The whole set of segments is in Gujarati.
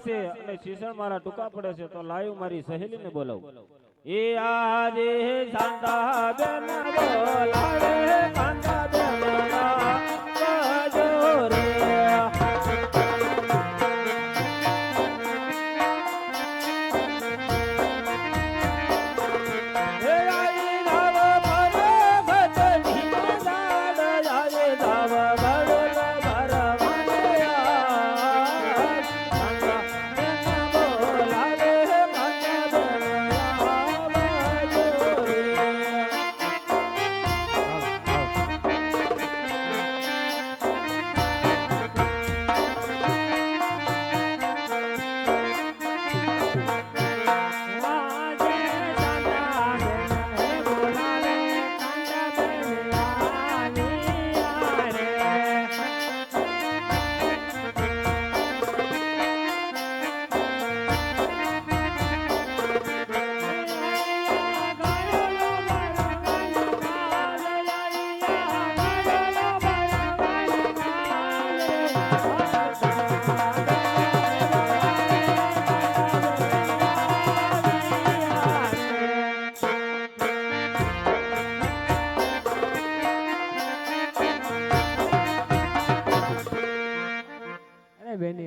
છે અને શીશણ મારા ટૂંકા પડે છે તો લાઈવ મારી સહેલીને બોલાવું. એ આજે શાંતા બેન બોલાવે કાંતા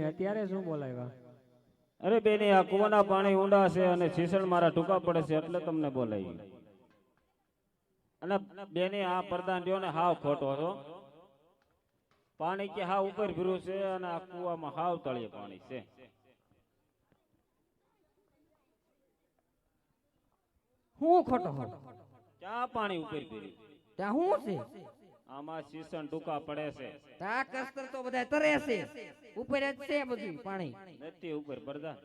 અત્યારે શું બોલાવ્યા? અરે બેની આ કુવાના પાણી ઊંડા છે અને શીશણ મારા ટૂંકા પડે છે એટલે તમને બોલાવી. અને બેને આ પ્રધાન રહ્યો ને હાવ ખોટો હતો. પાણી કે હાવ ઉપર ભીરું છે અને આ કુવામાં હાવ તળિયે પાણી છે. હું ખોટો? ખોટો ક્યાં પાણી ઉપર ભીર્યું ત્યાં હું છે? આમાં શીશન ટૂંકા પડે છે. તા કસ્તર તો બધા તરે છે. ઉપર જ છે બધું પાણી. નથી ઉપર પ્રધાન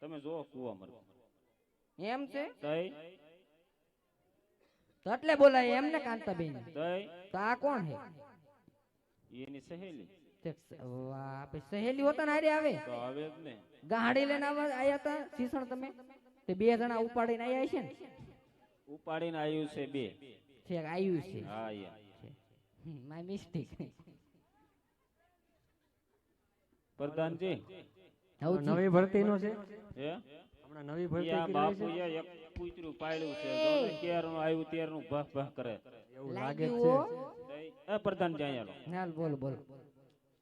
તમે જો કુવા મર એમ છે? તઈ. તો એટલે બોલાય એમ ને કાંતાબેન. તઈ. તો આ કોણ હે? એની સહેલી. આપે સહેલી હોતા ને આરે આવે. તો આવે જ ને. ગાડી લઈને આયા હતા શીશણ તમે? તે બે જણા ઉપાડીને આયા છે ને? ઉપાડીને આવ્યું છે બે. છે આવ્યું છે. હા યા. માય મિસ્ટેક પ્રધાનજી. નવી ભરતી નો છે? હે? હમણાં નવી ભરતી કરી બાપુ છે? યા એક પૂતરું પાડ્યું છે. જોને ક્યારનું આવ્યું ત્યારનું ભહ ભહ કરે. એવું લાગે છે. એ પ્રધાન જાય આલો હાલ બોલ બોલ.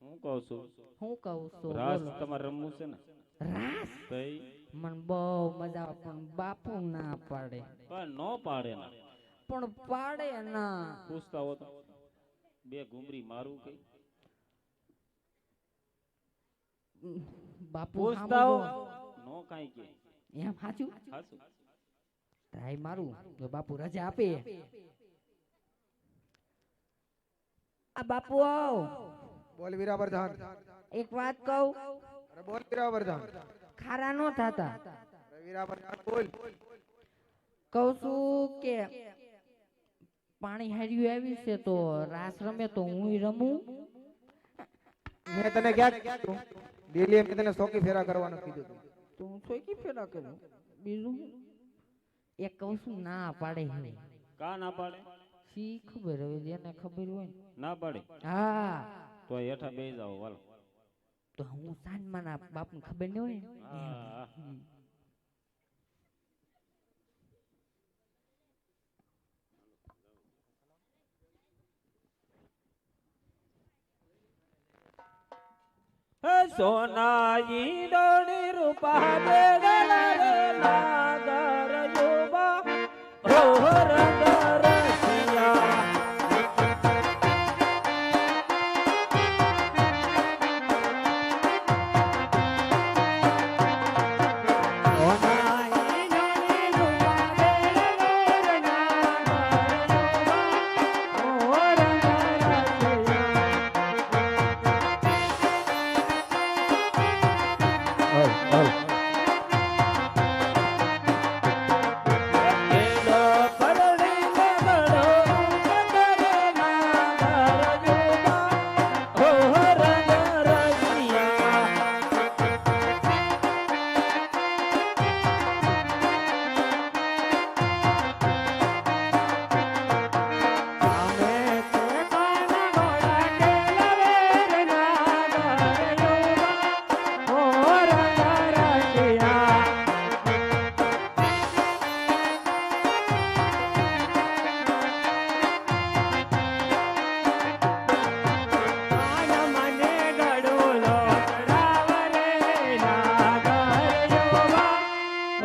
હું કહું છું? હું કહું છું રાસ તમારે રમવું છે ને? રાસ? ભાઈ. મન બહુ મજા પણ બાપુ ના પાડે. પણ નો પાડે ના. પણ પાડે ના. પૂછતા હો તો. બે ઘુમરી મારું કઈ? બાપુ પૂછતા હો સામું નો કાઈ કે જો. એમ સાચું હાચું. ટ્રાય મારું તો બાપુ રજા આપે. આ બાપુ આવ. બોલ વીરા પ્રધાન એક વાત કહું. અરે બોલ વીરા પ્રધાન ખારા નો થતા. અરે વીરા પ્રધાન બોલ. કહું છું કે પાણી હાર્યું આવી છે તો રાસ રમે તો હું રમું. મેં તને ક્યાં ક્યાં દિલ્હી મેં તને સોકી ફેરા કરવાનું કીધું હતું. તો હું ફેરા કરું? બીજું એક કહું છું ના પાડે હે. કા ના પાડે? શી ખબર હવે જેને ખબર હોય ને. ના પાડે? હા. તો હેઠા બેસી જાવ વાલો તો હું સાંજમાં ના બાપને ખબર ન હોય ને. સોના ઈ દોણી રૂપા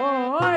oh.